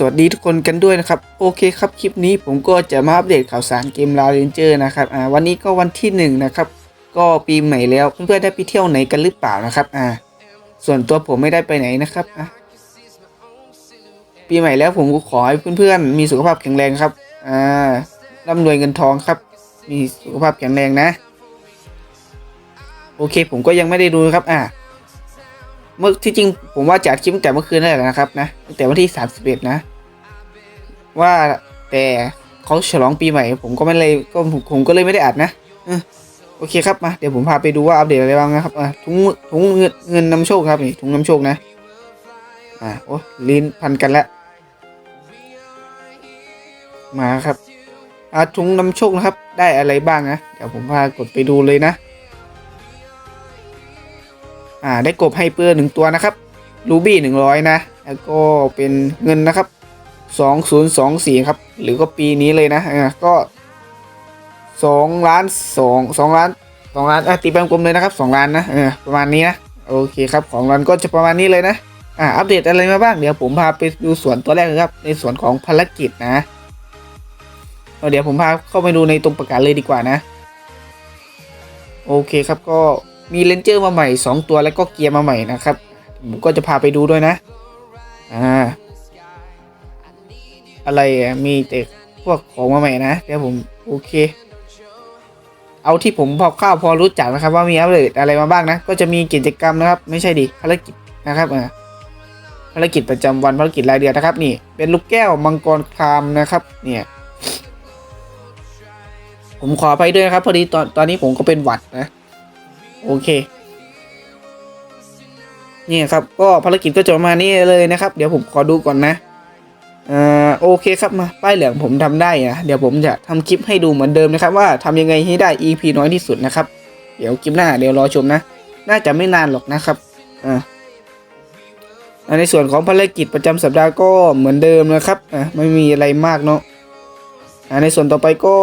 สวัสดีทุกคนกันด้วยนะครับ โอเคครับคลิปนี้ผมก็จะมาอัปเดตข่าวสารเกมลาเรนเจอร์นะครับอ่าวันนี้ก็วันที่หนึ่งนะครับก็ปีใหม่แล้วเพื่อนๆได้ไปเที่ยวไหนกันหรือเปล่านะครับอ่าส่วนตัวผมไม่ได้ไปไหนนะครับอะปีใหม่แล้วผมก็ขอให้เพื่อนๆมีสุขภาพแข็งแรงครับอ่าร่ำรวยเงินทองครับ มีสุขภาพแข็งแรงนะ โอเคผมก็ยังไม่ได้ดูนะครับอ่าเมื่อที่จริงผมว่าจะอัดคลิปแต่เมื่อคืนนั่นแหละนะครับนะแต่วันที่สามสิบเอ็ดนะ ว่าแต่เขาฉลองปีใหม่ ผมก็ไม่เลยก็ผมก็เลยไม่ได้อัดนะโอเคครับมาเดี๋ยวผมพาไปดูว่าอัปเดตอะไรบ้างนะครับอะถุงถุงเงินเงินนำโชคครับนี่ถุงนำโชคนะอ่าโอ้ลิ้นพันกันแล้วมาครับอ่าถุงนำโชคนะครับ ได้อะไรบ้างนะเดี๋ยวผมพากดไปดูเลยนะ อ่าได้กบไฮเปอร์หนึ่งตัวนะครับรูบี้หนึ่งร้อยนะ แล้วก็เป็นเงินนะครับ สองศูนย์สองสี่ครับ หรือก็ปีนี้เลยนะอ่าก็สองล้านสองสองล้านสองล้านอะตีเป็นกลมเลยนะครับสองล้านนะเออประมาณนี้นะโอเคครับของรันก็จะประมาณนี้เลยนะอ่าอัปเดตอะไรมาบ้างเดี๋ยวผมพาไปดูส่วนตัวแรกเลยครับ ในส่วนของภารกิจนะเอาเดี๋ยวผมพาเข้าไปดูในตรงประกาศเลยดีกว่านะ โอเคครับก็มีเลนเจอร์มาใหม่ 2 ตัวแล้วก็เกียร์มาใหม่นะครับ ผมก็จะพาไปดูด้วยนะ อ่า อะไรอะมีแต่พวกของมาใหม่นะเดี๋ยวผมโอเค เอาที่ผมพอข้าวพอรู้จักนะครับ ว่ามีอัปเดตอะไรมาบ้างนะ ก็จะมีกิจกรรมนะครับ ไม่ใช่ดิภารกิจนะครับอ่าภารกิจประจำวันภารกิจรายเดือนนะครับ นี่ เป็นลูกแก้วมังกรครามนะครับ เนี่ย ผมขอไปด้วยนะครับ พอดีตอนตอนนี้ผมก็เป็นหวัดนะ โอเคนี่ครับก็ภารกิจก็จะประมานี้เลยนะครับ เดี๋ยวผมขอดูก่อนนะ อ่าโอเคครับมาป้ายเหลืองผมทำได้นะเดี๋ยวผมจะทำคลิปให้ดูเหมือนเดิมนะครับ ว่าทำยังไงให้ได้ EP น้อยที่สุดนะครับ เดี๋ยวคลิปหน้าเดี๋ยวรอชมนะ น่าจะไม่นานหรอกนะครับอ่าในส่วนของภารกิจประจำสัปดาห์ก็เหมือนเดิมนะครับอ่าไม่มีอะไรมากเนาะอ่าในส่วนต่อไปก็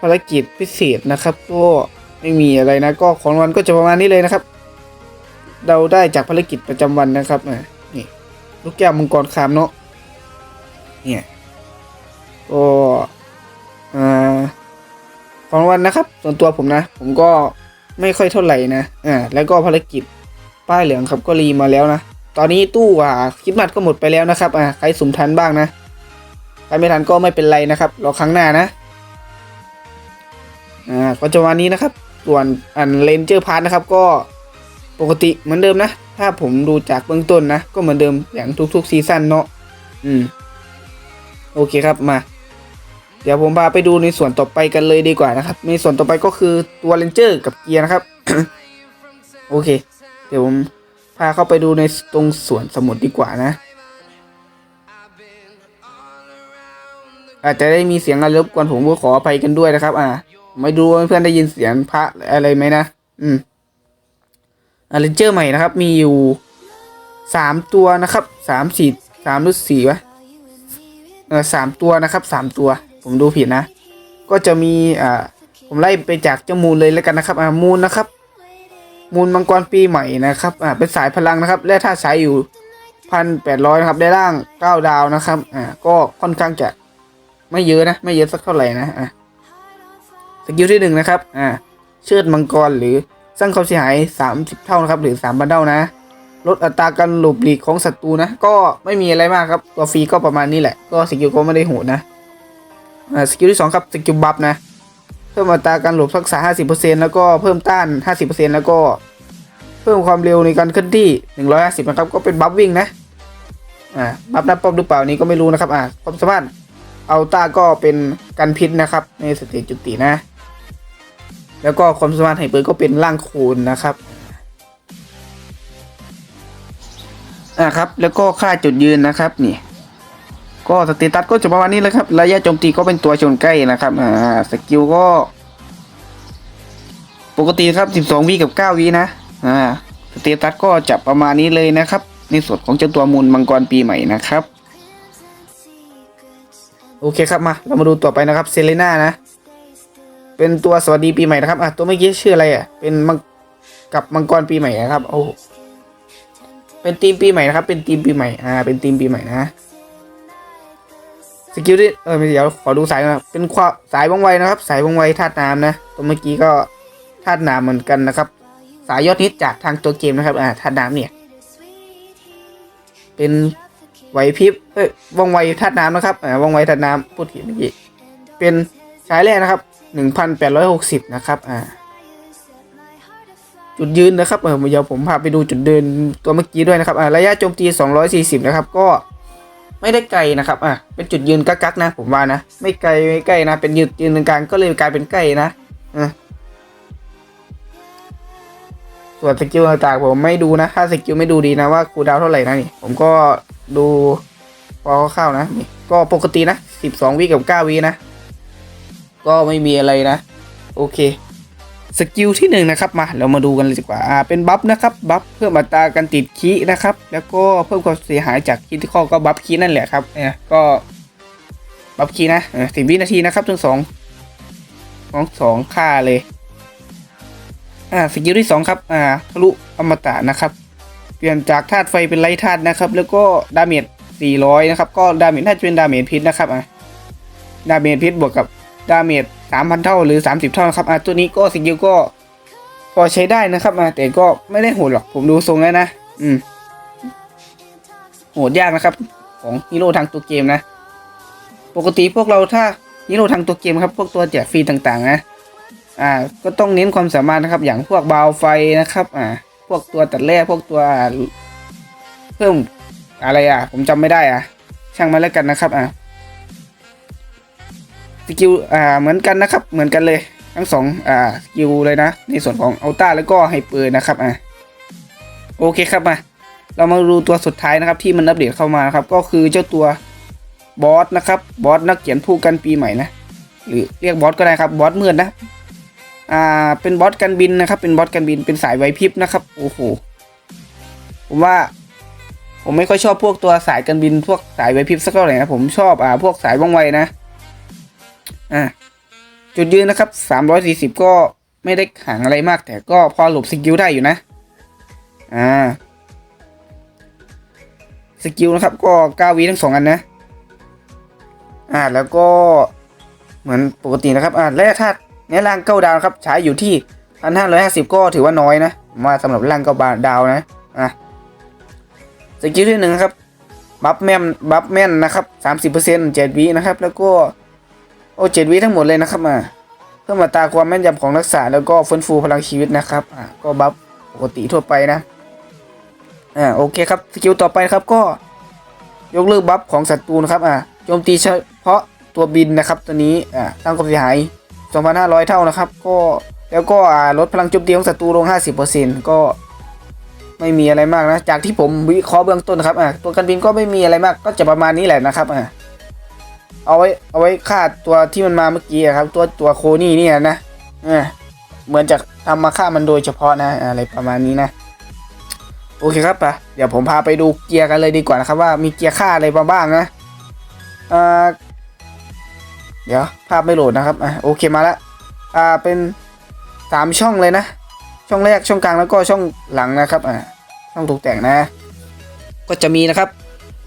ภารกิจพิเศษนะครับก็ไม่มีอะไรนะก็ของวันก็จะประมาณนี้เลยนะครับ เราได้จากภารกิจประจำวันนะครับอ่า ลูกแก้วมังกรคามเนาะเนี่ยก็อ่าของวันนะครับ ส่วนตัวผมนะ ผมก็ไม่ค่อยเท่าไหร่นะอ่าแล้วก็ภารกิจป้ายเหลืองครับก็รีมาแล้วนะตอนนี้ตู้อ่าคลิปมัดก็หมดไปแล้วนะครับอ่าใครสุ่มทันบ้างนะใครไม่ทันก็ไม่เป็นไรนะครับรอครั้งหน้านะอ่าก็จะวันนี้นะครับ ส่วนอันเลนเจอร์พาร์ทนะครับก็ปกติเหมือนเดิมนะ ถ้าผมดูจากเบื้องต้นนะ ก็เหมือนเดิมอย่างทุกๆซีซั่นเนาะอืม โอเคครับมา เดี๋ยวผมพาไปดูในส่วนต่อไปกันเลยดีกว่านะครับ ในส่วนต่อไปก็คือตัวเลนเจอร์กับเกียร์นะครับ โอเค เดี๋ยวผมพาเข้าไปดูในตรงส่วนสมุดดีกว่านะ อาจจะได้มีเสียงอะไรรบกวนผมก็ขออภัยกันด้วยนะครับ อ่า ไม่รู้ว่าเพื่อนได้ยินเสียงพระอะไรไหมนะ อืม เลนเจอร์ใหม่นะครับ มีอยู่สามตัวนะครับสามสี่สามหรือสี่วะเออสามตัวนะครับสามตัว ผมดูผิดนะ ก็จะมีอ่าผมไล่ไปจากเจ้ามูลเลยแล้วกันนะครับอ่ามูลนะครับ มูลมังกรปีใหม่นะครับอ่าเป็นสายพลังนะครับและถ้าใช้อยู่พันแปดร้อยนะครับ ได้ร่างเก้าดาวนะครับอ่าก็ค่อนข้างจะไม่เยอะนะ ไม่เยอะสักเท่าไหร่นะอ่าสกิลที่หนึ่งนะครับอ่าเชือดมังกรหรือ สร้างความเสียหาย 30 เท่านะครับหรือ3บันเท่านะ ลดอัตราการหลบหลีกของศัตรูนะ ก็ไม่มีอะไรมากครับ ตัวฟรีก็ประมาณนี้แหละ ก็สกิลก็ไม่ได้โหดนะอ่าสกิลที่สองครับสกิลบัฟนะ เพิ่มอัตราการหลบทักษะ 50%แล้วก็เพิ่มต้าน 50%แล้วก็เพิ่มความเร็วในการเคลื่อนที่ 150 นะครับ ก็เป็นบัฟวิ่งนะ อ่า บัฟนับป้อมหรือเปล่านี้ก็ไม่รู้นะครับ อ่าความสามารถอัลต้าก็เป็นกันพิษนะครับ ในสเตจจุตินะ แล้วก็ความสามารถไฮเปอร์ก็เป็นร่างคูณนะครับอ่าครับ แล้วก็ค่าจุดยืนนะครับนี่ ก็สเตตัสก็จะประมาณนี้เลยครับ ระยะโจมตีก็เป็นตัวชนใกล้นะครับอ่าสกิลก็ ปกติครับ 12วิกับ9วินะอ่าสเตตัสก็จะประมาณนี้เลยนะครับ ในส่วนของเจ้าตัวมูลมังกรปีใหม่นะครับ โอเคครับมา เรามาดูต่อไปนะครับเซเลน่านะ เป็นตัวสวัสดีปีใหม่นะครับอะตัวเมื่อกี้ชื่ออะไรอะเป็นมังกับมังกรปีใหม่นะครับโอ้เป็นทีมปีใหม่นะครับ เป็นทีมปีใหม่อ่าเป็นทีมปีใหม่นะสกิลที่เออเดี๋ยวขอดูสายนะครับเป็นความสายว่องไวนะครับ สายว่องไวธาตุน้ำนะ ตัวเมื่อกี้ก็ธาตุน้ำเหมือนกันนะครับ สายยอดฮิตจากทางตัวเกมนะครับอ่าธาตุน้ำเนี่ย เป็นไหวพริบเอ้ยว่องไวธาตุน้ำนะครับอ่าว่องไวธาตุน้ำพูดผิดเมื่อกี้เป็นสายแรกนะครับ หนึ่งพันแปดร้อยหกสิบนะครับ อ่า จุดยืนนะครับ เออเดี๋ยวผมพาไปดูจุดเดินตัวเมื่อกี้ด้วยนะครับ อ่า ระยะโจมตีสองร้อยสี่สิบนะครับ ก็ไม่ได้ไกลนะครับ อ่าเป็นจุดยืนกักๆนะ ผมว่านะ ไม่ไกลไม่ใกล้นะ เป็นยืนยืนกลางก็เลยกลายเป็นใกล้นะอ่าส่วนสกิลต่างๆผมไม่ดูนะ ถ้าสกิลไม่ดูดีนะว่าคูดาวเท่าไหร่นะนี่ ผมก็ดูพอเข้านะ นี่ก็ปกตินะสิบสองวิกับเก้าวินะ ก็ไม่มีอะไรนะ โอเคสกิลที่หนึ่งนะครับมาเรามาดูกันเลยดีกว่าอ่าเป็นบัฟนะครับบัฟเพิ่มอัตราการติดคีนะครับ แล้วก็เพิ่มความเสียหายจากคีที่ข้อก็บัฟคีนั่นแหละครับเนี่ยก็บัฟคีนะสิบวินาทีนะครับทั้งสองทั้งสองค่าเลยอ่าสกิลที่สองครับอ่าทะลุอมตะนะครับ เปลี่ยนจากธาตุไฟเป็นไร้ธาตุนะครับ แล้วก็ดาเมจ400 นะครับ ก็ดาเมจน่าจะเป็นดาเมจพิษนะครับอ่าดาเมจพิษบวกกับ ดาเมจสามพันเท่าหรือสามสิบเท่านะครับอะตัวนี้ก็สกิลก็พอใช้ได้นะครับอะแต่ก็ไม่ได้โหดหรอกผมดูทรงแล้วนะ อืม โหดยากนะครับ ของฮีโร่ทางตัวเกมนะ ปกติพวกเราถ้าฮีโร่ทางตัวเกมครับ พวกตัวแจกฟรีต่างๆ นะ อ่า ก็ต้องเน้นความสามารถนะครับ อย่างพวกบาวไฟนะครับ อ่า พวกตัวตัดแร่พวกตัวเพิ่มอะไรอะ ผมจำไม่ได้อะ ช่างมาแล้วกันนะครับ อ่า สกิลอ่าเหมือนกันนะครับเหมือนกันเลยทั้งสองอ่าสกิลเลยนะ ในส่วนของอัลต้าแล้วก็ไฮเปอร์นะครับอ่าโอเคครับมาเรามาดูตัวสุดท้ายนะครับที่มันอัปเดตเข้ามานะครับก็คือเจ้าตัวบอสนะครับบอสนักเขียนผู้กันปีใหม่นะหรือเรียกบอสก็ได้ครับบอสมืดนะอ่าเป็นบอสกันบินนะครับ เป็นบอสกันบินเป็นสายไวพริบนะครับโอ้โหผมว่า ผมไม่ค่อยชอบพวกตัวสายกันบินพวกสายไวพริบสักเท่าไหร่นะผมชอบอ่าพวกสายว่องไวนะ อ่าจุดยืนนะครับ 340 ก็ไม่ได้ห่างอะไรมาก แต่ก็พอหลบสกิลได้อยู่นะ อ่า สกิลนะครับก็9วิทั้งสองอันนะ อ่าแล้วก็เหมือนปกตินะครับ อ่าและธาตุเนี้ยร่างเก้าดาวครับใช้อยู่ที่พันห้าร้อยห้าสิบก็ถือว่าน้อยนะว่าสำหรับร่างเก้าดาวนะ อะสกิลที่หนึ่งครับ บัฟแม่นบัฟแม่นนะครับสามสิบเปอร์เซ็นต์เจ็ดวินะครับ แล้วก็ โอ้เจ็ดวิทั้งหมดเลยนะครับอ่าเพิ่มอัตราความแม่นยำของรักษาแล้วก็ฟื้นฟูพลังชีวิตนะครับอ่าก็บัฟปกติทั่วไปนะอ่าโอเคครับสกิลต่อไปครับก็ยกเลิกบัฟของศัตรูนะครับอ่าโจมตีเฉพาะตัวบินนะครับตัวนี้อ่าสร้งความเสียหาย 2,500 เท่านะครับ ก็แล้วก็อ่าลดพลังโจมตีของศัตรูลง 50%ก็ไม่มีอะไรมากนะ จากที่ผมวิเคราะห์เบื้องต้นนะครับอ่าตัวกันบินก็ไม่มีอะไรมากก็จะประมาณนี้แหละนะครับอ่า เอาไว้เอาไว้ฆ่าตัวที่มันมาเมื่อกี้ครับ ตัวตัวโคนี่เนี่ยนะเออเหมือนจะทำมาฆ่ามันโดยเฉพาะนะ อะไรประมาณนี้นะ โอเคครับปะเดี๋ยวผมพาไปดูเกียร์กันเลยดีกว่านะครับว่ามีเกียร์ฆ่าอะไรบ้างนะอ่าเดี๋ยวภาพไม่โหลดนะครับอะโอเคมาล้วอ่าเป็นสามช่องเลยนะ ช่องแรกช่องกลางแล้วก็ช่องหลังนะครับอ่าช่องตกแต่งนะ ก็จะมีนะครับ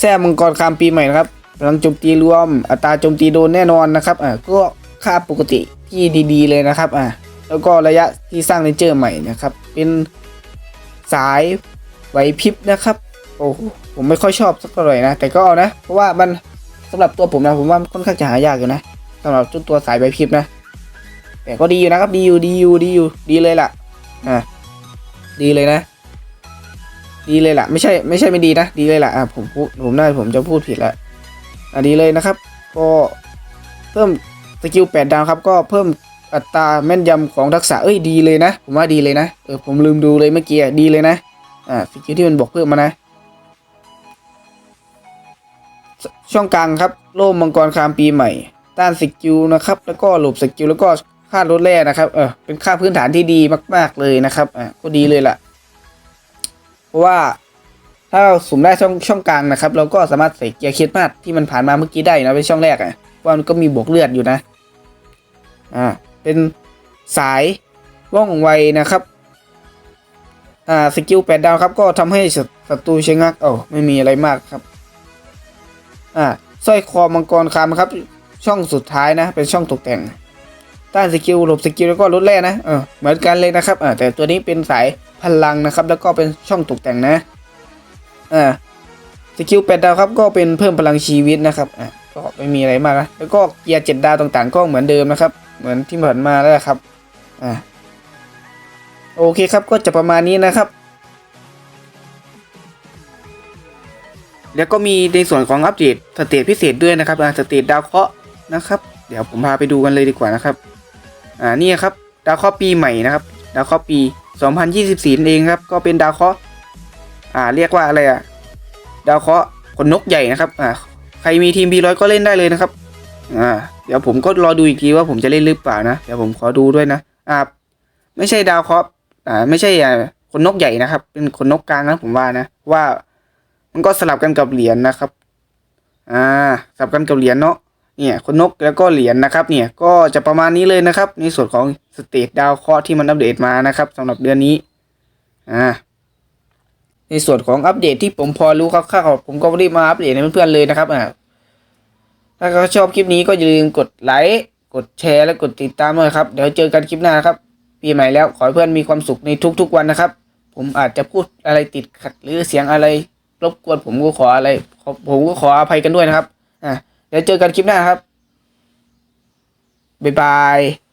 แซ่มังกรคามปีใหม่นะครับ พลังโจมตีรวม อัตราโจมตีโดนแน่นอนนะครับอ่าก็ค่าปกติที่ดีๆเลยนะครับอ่าแล้วก็ระยะที่สร้างเลนเจอร์ใหม่นะครับ เป็นสายไหวพริบนะครับโอ้ผมไม่ค่อยชอบสักเท่าไหร่นะ แต่ก็เอานะ เพราะว่ามันสำหรับตัวผมนะผมว่าค่อนข้างจะหายากอยู่นะสำหรับจ้าตัวสายไหวพริบนะ แต่ก็ดีอยู่นะครับดีอยู่ดีอยู่ดีอยู่ดีเลยล่ะอ่าดีเลยนะ ดีเลยล่ะ ไม่ใช่ไม่ใช่ไม่ดีนะ ดีเลยล่ะอ่าผมพูดผมน่าผมจะพูดผิดแล้ว อันนี้เลยนะครับ ก็เพิ่มสกิลแปดาวครับ ก็เพิ่มอัตราแม่นยำของทักษะเอ้ยดีเลยนะ ผมว่าดีเลยนะเออผมลืมดูเลยเมื่อกี้ดีเลยนะอ่าสกิลที่มันบอกเพิ่มมานะชช่องกลางครับโล่มังกรคามปีใหม่ ต้านสกิลนะครับ แล้วก็หลบสกิลแล้วก็ค่าลดแร่นะครับเออเป็นค่าพื้นฐานที่ดีมาก ๆเลยนะครับอ่าก็ดีเลยล่ะ เพราะว่า ถ้าเราสุ่มได้ช่องช่องกลางนะครับ เราก็สามารถใส่เกียร์เคสมาสที่มันผ่านมาเมื่อกี้ได้นะเป็นช่องแรกอะเพราะมันก็มีบวกเลือดอยู่นะอ่าเป็นสายว่องไวนะครับอ่าสกิลแปดดาวครับ ก็ทำให้ศัศัตรูชะงักเอ้าไม่มีอะไรมากครับอ่าสร้อยคอมังกรคามครับ ช่องสุดท้ายนะ เป็นช่องตกแต่งต้านสกิลหลบสกิลแล้วก็ลดแร่นะเออเหมือนกันเลยนะครับอ่าแต่ตัวนี้เป็นสายพลังนะครับ แล้วก็เป็นช่องตกแต่งนะ อ่าสกิลแปดดาวครับก็เป็นเพิ่มพลังชีวิตนะครับอ่าก็ไม่มีอะไรมากนะแล้วก็เกียร์เจ็ดดาวต่างๆ ก็เหมือนเดิมนะครับ เหมือนที่ผ่านมาแล้วครับอ่าโอเคครับก็จะประมาณนี้นะครับแล้วก็มีในส่วนของอัปเดตสเตจพิเศษด้วยนะครับอ่าสเตจดาวเคราะห์นะครับ เดี๋ยวผมพาไปดูกันเลยดีกว่านะครับ อ่านี่ครับ ดาวเคราะห์ปีใหม่นะครับ ดาวเคราะห์ปี 2024นั่นเองครับ ก็เป็นดาวเคราะห์ อ่าเรียกว่าอะไรอะดาวเคราะห์ขนนกใหญ่นะครับอ่าใครมีทีม B100 ก็เล่นได้เลยนะครับอ่าเดี๋ยวผมก็รอดูอีกทีว่าผมจะเล่นหรือเปล่านะเดี๋ยวผมขอดูด้วยนะอ่าไม่ใช่ดาวเคราะห์อ่าไม่ใช่อ่าขนนกใหญ่นะครับ เป็นขนนกกลางนะผมว่านะว่ามันก็สลับกันกับเหรียญนะครับอ่าสลับกันกับเหรียญเนาะเนี่ยคนนกแล้วก็เหรียญนะครับ เนี่ยก็จะประมาณนี้เลยนะครับ ในส่วนของสเตทดาวเคราะห์ที่มันอัปเดตมานะครับสำหรับเดือนนี้อ่า ในส่วนของอัปเดตที่ผมพอรู้คร่าวๆผมก็รีบมาอัปเดตให้เพื่อนๆเลยนะครับอ่าถ้าเขาชอบคลิปนี้ก็อย่าลืมกดไลค์กดแชร์และกดติดตามด้วยครับเดี๋ยวเจอกันคลิปหน้านครับ ปีใหม่แล้วขอให้เพื่อนมีความสุขในทุกๆวันนะครับ ผมอาจจะพูดอะไรติดขัดหรือเสียงอะไรรบกวนผมก็ขออะไร ผมก็ขออภัยกันด้วยนะครับอ่าเดี๋ยวเจอกันคลิปหน้าครับบ๊ายบาย